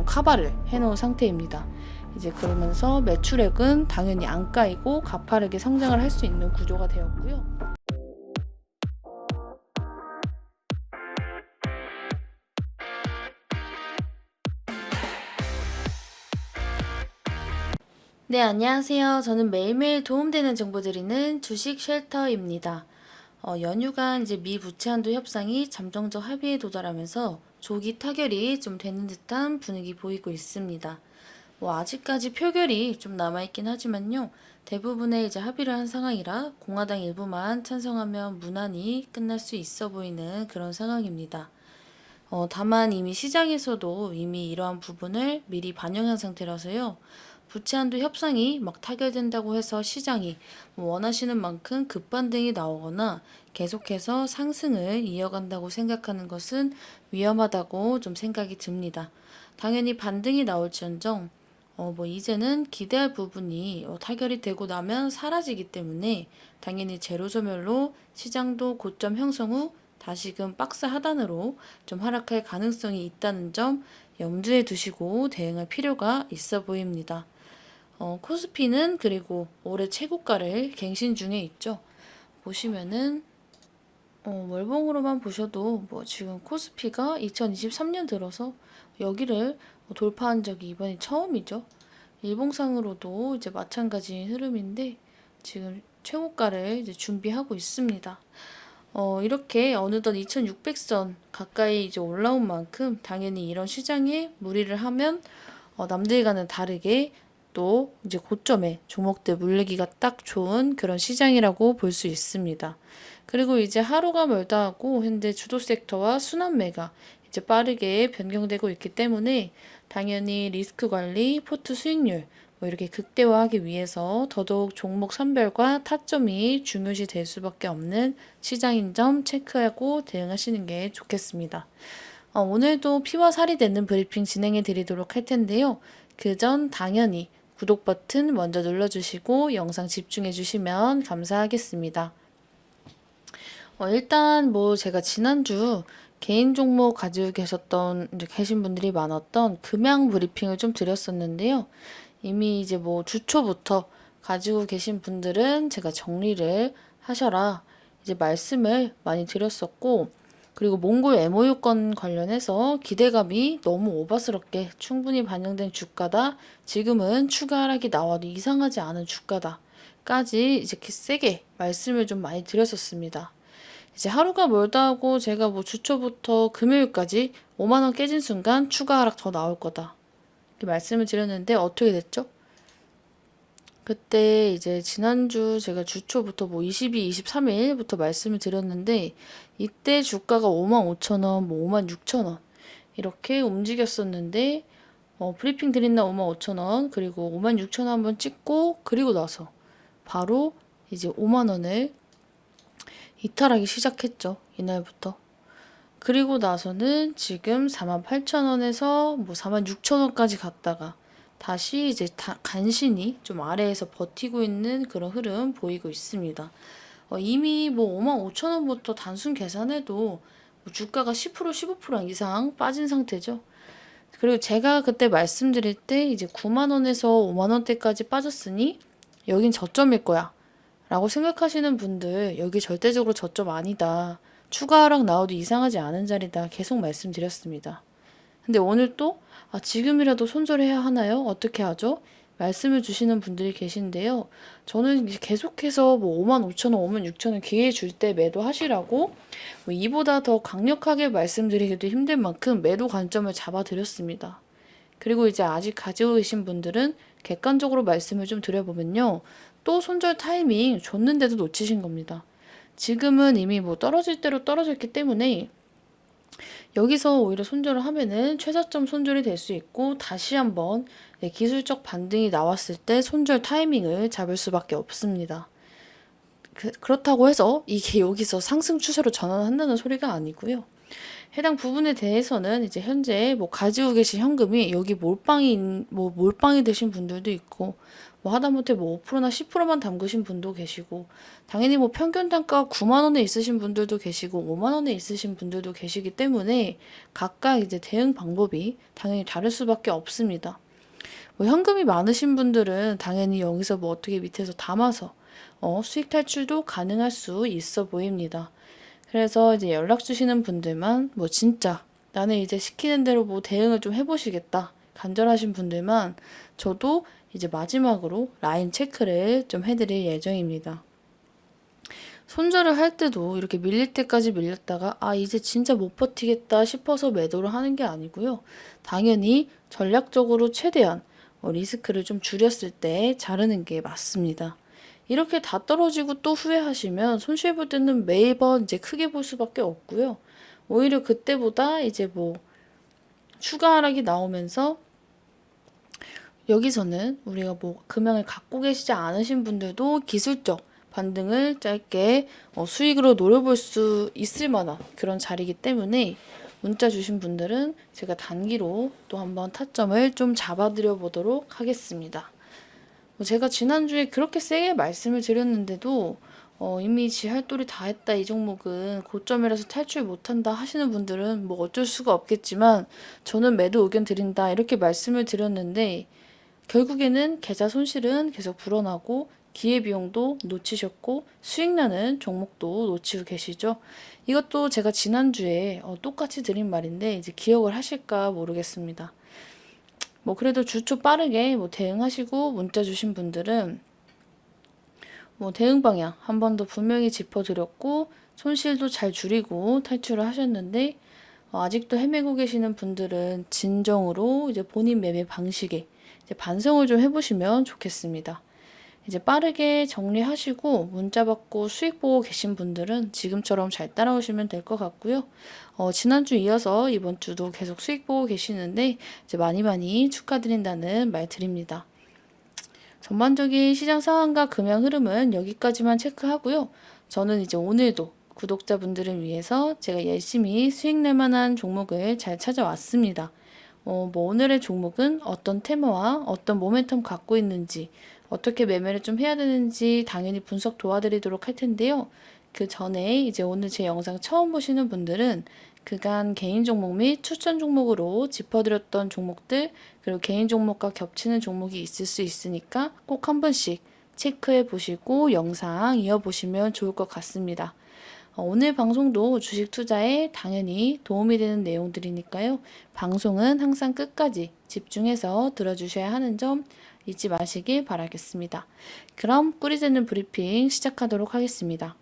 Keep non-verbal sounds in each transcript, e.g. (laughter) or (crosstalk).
좀 카바를 해놓은 상태입니다. 이제 그러면서 매출액은 당연히 안 까이고 가파르게 성장을 할 수 있는 구조가 되었고요. 네, 안녕하세요. 저는 매일매일 도움되는 정보 드리는 주식 쉘터입니다. 어, 연휴가 이제 미 부채 한도 협상이 잠정적 합의에 도달하면서 조기 타결이 좀 되는 듯한 분위기 보이고 있습니다. 뭐 아직까지 표결이 좀 남아있긴 하지만요. 대부분의 이제 합의를 한 상황이라 공화당 일부만 찬성하면 무난히 끝날 수 있어 보이는 그런 상황입니다. 어, 다만 이미 시장에서도 이미 이러한 부분을 미리 반영한 상태라서요. 부채 한도 협상이 막 타결된다고 해서 시장이 뭐 원하시는 만큼 급반등이 나오거나 계속해서 상승을 이어간다고 생각하는 것은 위험하다고 좀 생각이 듭니다. 당연히 반등이 나올지언정 어, 뭐 이제는 기대할 부분이 어, 타결이 되고 나면 사라지기 때문에 당연히 제로 소멸로 시장도 고점 형성 후 다시금 박스 하단으로 좀 하락할 가능성이 있다는 점 염두에 두시고 대응할 필요가 있어 보입니다. 어, 코스피는 그리고 올해 최고가를 갱신 중에 있죠. 보시면은 어, 월봉으로만 보셔도 뭐 지금 코스피가 2023년 들어서 여기를 돌파한 적이 이번이 처음이죠. 일봉상으로도 이제 마찬가지 흐름인데 지금 최고가를 이제 준비하고 있습니다. 어, 이렇게 어느덧 2600선 가까이 이제 올라온 만큼 당연히 이런 시장에 무리를 하면 어, 남들과는 다르게 또 이제 고점에 종목들 물리기가 딱 좋은 그런 시장이라고 볼 수 있습니다. 그리고 이제 하루가 멀다 하고 현재 주도 섹터와 순환매가 이제 빠르게 변경되고 있기 때문에 당연히 리스크 관리, 포트 수익률 뭐 이렇게 극대화하기 위해서 더더욱 종목 선별과 타점이 중요시 될 수밖에 없는 시장인 점 체크하고 대응하시는 게 좋겠습니다. 어, 오늘도 피와 살이 되는 브리핑 진행해 드리도록 할 텐데요. 그 전 당연히 구독 버튼 먼저 눌러주시고 영상 집중해 주시면 감사하겠습니다. 어, 일단 뭐 제가 지난주 개인 종목 가지고 계셨던 계신 분들이 많았던 금양 브리핑을 좀 드렸었는데요. 이미 이제 뭐 주초부터 가지고 계신 분들은 제가 정리를 하셔라 이제 말씀을 많이 드렸었고 그리고 몽골 MOU 건 관련해서 기대감이 너무 오바스럽게 충분히 반영된 주가다. 지금은 추가 하락이 나와도 이상하지 않은 주가다.까지 이제 이렇게 세게 말씀을 좀 많이 드렸었습니다. 이제 하루가 멀다 하고 제가 뭐 주초부터 금요일까지 5만 원 깨진 순간 추가 하락 더 나올 거다. 이렇게 말씀을 드렸는데 어떻게 됐죠? 그때 이제 지난주 제가 주초부터 뭐 22, 23일부터 말씀을 드렸는데 이때 주가가 5만 5천 원, 뭐 5만 6천 원 이렇게 움직였었는데 어, 브리핑 드린 날 5만 5천 원 그리고 5만 6천 원 한번 찍고 그리고 나서 바로 이제 5만 원을 이탈하기 시작했죠. 이날부터. 그리고 나서는 지금 4만 8천 원에서 뭐 4만 6천 원까지 갔다가 다시 이제 다 간신히 좀 아래에서 버티고 있는 그런 흐름 보이고 있습니다. 어, 이미 뭐 5만 5천 원부터 단순 계산해도 뭐 주가가 10% 15% 이상 빠진 상태죠. 그리고 제가 그때 말씀드릴 때 이제 9만 원에서 5만 원대까지 빠졌으니 여긴 저점일 거야. 라고 생각하시는 분들 여기 절대적으로 저점 아니다. 추가 하락 나와도 이상하지 않은 자리다. 계속 말씀드렸습니다. 근데 오늘 또 아, 지금이라도 손절해야 하나요? 어떻게 하죠? 말씀을 주시는 분들이 계신데요. 저는 계속해서 뭐 5만 5천 원, 5만 6천 원 기회 줄 때 매도하시라고 뭐 이보다 더 강력하게 말씀드리기도 힘든 만큼 매도 관점을 잡아드렸습니다. 그리고 이제 아직 가지고 계신 분들은 객관적으로 말씀을 좀 드려보면요. 또 손절 타이밍 줬는데도 놓치신 겁니다. 지금은 이미 뭐 떨어질 대로 떨어졌기 때문에 여기서 오히려 손절을 하면은 최저점 손절이 될 수 있고 다시 한번 네, 기술적 반등이 나왔을 때 손절 타이밍을 잡을 수밖에 없습니다. 그, 그렇다고 해서 이게 (laughs) 여기서 상승 추세로 전환한다는 소리가 아니고요. 해당 부분에 대해서는 이제 현재 뭐 가지고 계신 현금이 여기 몰빵이 있- 뭐 몰빵이 되신 분들도 있고 뭐 하다못해 뭐 5%나 10%만 담그신 분도 계시고 당연히 뭐 평균 단가 9만 원에 있으신 분들도 계시고 5만 원에 있으신 분들도 계시기 때문에 각각 이제 대응 방법이 당연히 다를 수밖에 없습니다. 뭐 현금이 많으신 분들은 당연히 여기서 뭐 어떻게 밑에서 담아서 어, 수익 탈출도 가능할 수 있어 보입니다. 그래서 이제 연락 주시는 분들만 뭐 진짜 나는 이제 시키는 대로 뭐 대응을 좀 해보시겠다 간절하신 분들만 저도 이제 마지막으로 라인 체크를 좀 해드릴 예정입니다. 손절을 할 때도 이렇게 밀릴 때까지 밀렸다가 아 이제 진짜 못 버티겠다 싶어서 매도를 하는 게 아니고요. 당연히 전략적으로 최대한 어, 리스크를 좀 줄였을 때 자르는 게 맞습니다. 이렇게 다 떨어지고 또 후회하시면 손실 볼 때는 매번 이제 크게 볼 수밖에 없고요. 오히려 그때보다 이제 뭐 추가 하락이 나오면서 여기서는 우리가 뭐 금액을 갖고 계시지 않으신 분들도 기술적 반등을 짧게 어, 수익으로 노려볼 수 있을 만한 그런 자리이기 때문에 문자 주신 분들은 제가 단기로 또 한번 타점을 좀 잡아드려 보도록 하겠습니다. 뭐 제가 지난주에 그렇게 세게 말씀을 드렸는데도 어, 이미 지할돌이 다 했다 이 종목은 고점이라서 탈출 못한다 하시는 분들은 뭐 어쩔 수가 없겠지만 저는 매도 의견 드린다 이렇게 말씀을 드렸는데 결국에는 계좌 손실은 계속 불어나고 기회비용도 놓치셨고 수익 나는 종목도 놓치고 계시죠. 이것도 제가 지난주에 어, 똑같이 드린 말인데 이제 기억을 하실까 모르겠습니다. 뭐 그래도 주초 빠르게 뭐 대응하시고 문자 주신 분들은 뭐 대응 방향 한 번 더 분명히 짚어드렸고 손실도 잘 줄이고 탈출을 하셨는데 어, 아직도 헤매고 계시는 분들은 진정으로 이제 본인 매매 방식에 반성을 좀 해보시면 좋겠습니다. 이제 빠르게 정리하시고 문자 받고 수익 보고 계신 분들은 지금처럼 잘 따라오시면 될 것 같고요. 어, 지난주 이어서 이번 주도 계속 수익 보고 계시는데 이제 많이 많이 축하드린다는 말 드립니다. 전반적인 시장 상황과 금융 흐름은 여기까지만 체크하고요. 저는 이제 오늘도 구독자분들을 위해서 제가 열심히 수익 낼 만한 종목을 잘 찾아왔습니다. 어, 뭐 오늘의 종목은 어떤 테마와 어떤 모멘텀 갖고 있는지 어떻게 매매를 좀 해야 되는지 당연히 분석 도와드리도록 할 텐데요. 그 전에 이제 오늘 제 영상 처음 보시는 분들은 그간 개인 종목 및 추천 종목으로 짚어드렸던 종목들 그리고 개인 종목과 겹치는 종목이 있을 수 있으니까 꼭 한 번씩 체크해 보시고 영상 이어보시면 좋을 것 같습니다. 어, 오늘 방송도 주식 투자에 당연히 도움이 되는 내용들이니까요. 방송은 항상 끝까지 집중해서 들어주셔야 하는 점 잊지 마시길 바라겠습니다. 그럼 꿀이 되는 브리핑 시작하도록 하겠습니다.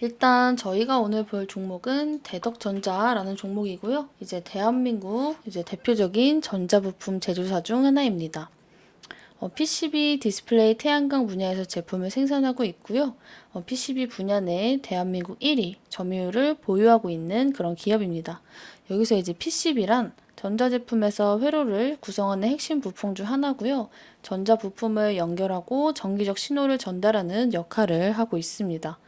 일단 저희가 오늘 볼 종목은 대덕전자라는 종목이고요. 이제 대한민국 이제 대표적인 전자부품 제조사 중 하나입니다. 어, PCB 디스플레이 태양광 분야에서 제품을 생산하고 있고요. 어, PCB 분야 내 대한민국 1위 점유율을 보유하고 있는 그런 기업입니다. 여기서 이제 PCB란 전자제품에서 회로를 구성하는 핵심 부품 중 하나고요. 전자 부품을 연결하고 전기적 신호를 전달하는 역할을 하고 있습니다.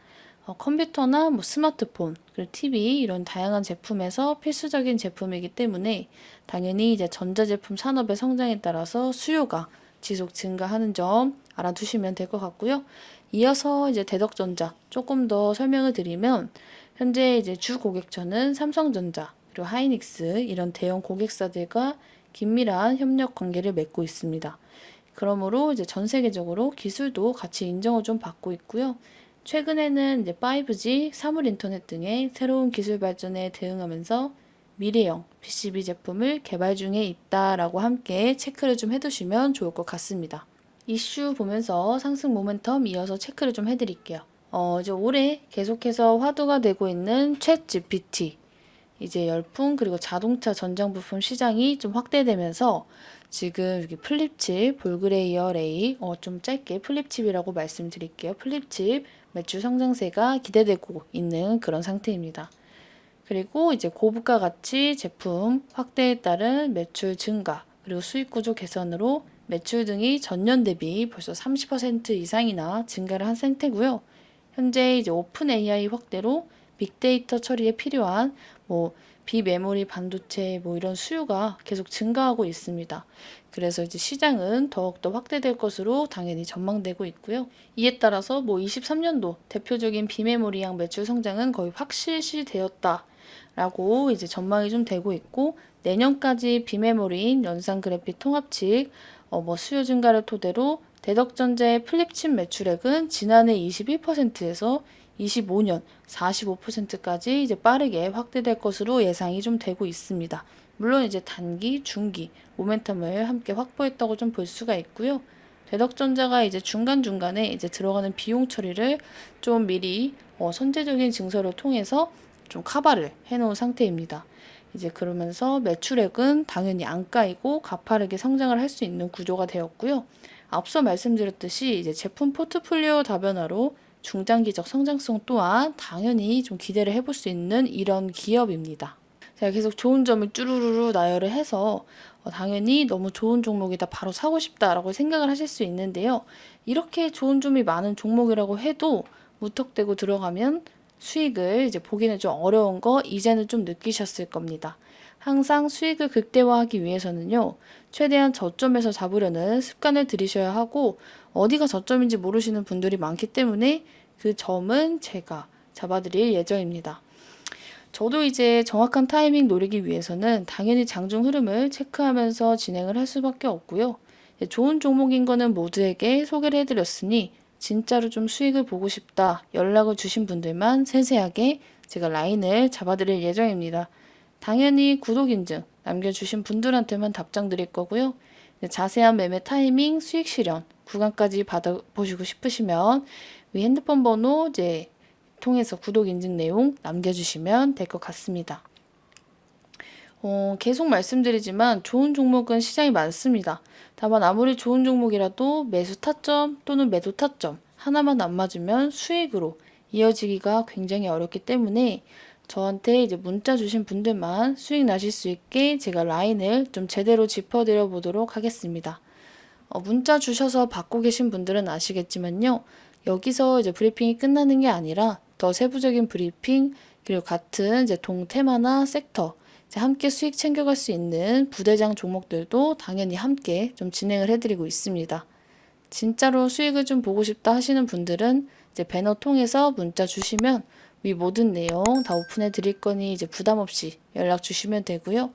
어, 컴퓨터나 뭐 스마트폰, 그리고 TV 이런 다양한 제품에서 필수적인 제품이기 때문에 당연히 이제 전자제품 산업의 성장에 따라서 수요가 지속 증가하는 점 알아두시면 될 것 같고요. 이어서 이제 대덕전자 조금 더 설명을 드리면 현재 이제 주 고객처는 삼성전자 그리고 하이닉스 이런 대형 고객사들과 긴밀한 협력 관계를 맺고 있습니다. 그러므로 이제 전 세계적으로 기술도 같이 인정을 좀 받고 있고요. 최근에는 이제 5G, 사물 인터넷 등의 새로운 기술 발전에 대응하면서 미래형 PCB 제품을 개발 중에 있다라고 함께 체크를 좀 해두시면 좋을 것 같습니다. 이슈 보면서 상승 모멘텀 이어서 체크를 좀 해드릴게요. 어, 이제 올해 계속해서 화두가 되고 있는 챗 GPT, 이제 열풍 그리고 자동차 전장 부품 시장이 좀 확대되면서 지금 여기 플립칩, 볼그레이어 레이, 어, 좀 짧게 플립칩이라고 말씀드릴게요. 플립칩 매출 성장세가 기대되고 있는 그런 상태입니다. 그리고 이제 고부가 가치 제품 확대에 따른 매출 증가, 그리고 수익 구조 개선으로 매출 등이 전년 대비 벌써 30% 이상이나 증가를 한 상태고요. 현재 이제 오픈 AI 확대로 빅데이터 처리에 필요한 뭐 비메모리 반도체 뭐 이런 수요가 계속 증가하고 있습니다. 그래서 이제 시장은 더욱더 확대될 것으로 당연히 전망되고 있고요. 이에 따라서 뭐 23년도 대표적인 비메모리양 매출 성장은 거의 확실시되었다. 라고 이제 전망이 좀 되고 있고 내년까지 비메모리인 연산 그래픽 통합칙 어, 뭐 수요 증가를 토대로 대덕전자의 플립칩 매출액은 지난해 21%에서 25년 45%까지 이제 빠르게 확대될 것으로 예상이 좀 되고 있습니다. 물론 이제 단기, 중기 모멘텀을 함께 확보했다고 좀 볼 수가 있고요. 대덕전자가 이제 중간중간에 이제 들어가는 비용 처리를 좀 미리 어, 선제적인 증서를 통해서 좀 카바를 해놓은 상태입니다. 이제 그러면서 매출액은 당연히 안 까이고 가파르게 성장을 할 수 있는 구조가 되었고요. 앞서 말씀드렸듯이 이제 제품 포트폴리오 다변화로 중장기적 성장성 또한 당연히 좀 기대를 해볼 수 있는 이런 기업입니다. 제가 계속 좋은 점을 쭈루루루 나열을 해서 어, 당연히 너무 좋은 종목이다 바로 사고 싶다라고 생각을 하실 수 있는데요. 이렇게 좋은 점이 많은 종목이라고 해도 무턱대고 들어가면 수익을 이제 보기는 좀 어려운 거 이제는 좀 느끼셨을 겁니다. 항상 수익을 극대화하기 위해서는요, 최대한 저점에서 잡으려는 습관을 들이셔야 하고, 어디가 저점인지 모르시는 분들이 많기 때문에 그 점은 제가 잡아드릴 예정입니다. 저도 이제 정확한 타이밍 노리기 위해서는 당연히 장중 흐름을 체크하면서 진행을 할 수밖에 없고요. 좋은 종목인 거는 모두에게 소개를 해드렸으니 진짜로 좀 수익을 보고 싶다 연락을 주신 분들만 세세하게 제가 라인을 잡아드릴 예정입니다. 당연히 구독 인증 남겨주신 분들한테만 답장 드릴 거고요. 자세한 매매 타이밍, 수익 실현 구간까지 받아보시고 싶으시면 위 핸드폰 번호 이제 통해서 구독 인증 내용 남겨주시면 될 것 같습니다. 어, 계속 말씀드리지만 좋은 종목은 시장이 많습니다. 다만 아무리 좋은 종목이라도 매수 타점 또는 매도 타점 하나만 안 맞으면 수익으로 이어지기가 굉장히 어렵기 때문에 저한테 이제 문자 주신 분들만 수익 나실 수 있게 제가 라인을 좀 제대로 짚어드려 보도록 하겠습니다. 어, 문자 주셔서 받고 계신 분들은 아시겠지만요. 여기서 이제 브리핑이 끝나는 게 아니라 더 세부적인 브리핑 그리고 같은 이제 동테마나 섹터 함께 수익 챙겨갈 수 있는 부대장 종목들도 당연히 함께 좀 진행을 해드리고 있습니다. 진짜로 수익을 좀 보고 싶다 하시는 분들은 이제 배너 통해서 문자 주시면 위 모든 내용 다 오픈해 드릴 거니 이제 부담 없이 연락 주시면 되고요.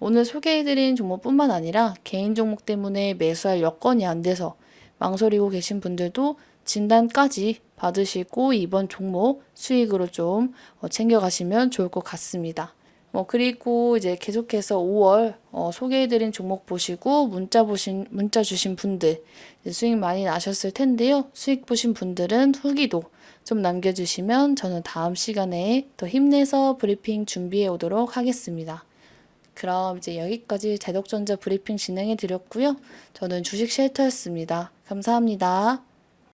오늘 소개해드린 종목뿐만 아니라 개인 종목 때문에 매수할 여건이 안 돼서 망설이고 계신 분들도 진단까지 받으시고 이번 종목 수익으로 좀 어, 챙겨가시면 좋을 것 같습니다. 뭐 그리고 이제 계속해서 5월 어, 소개해드린 종목 보시고 문자 보신 문자 주신 분들 수익 많이 나셨을 텐데요. 수익 보신 분들은 후기도 좀 남겨주시면 저는 다음 시간에 더 힘내서 브리핑 준비해 오도록 하겠습니다. 그럼 이제 여기까지 대덕전자 브리핑 진행해 드렸고요. 저는 주식 쉘터였습니다. 감사합니다.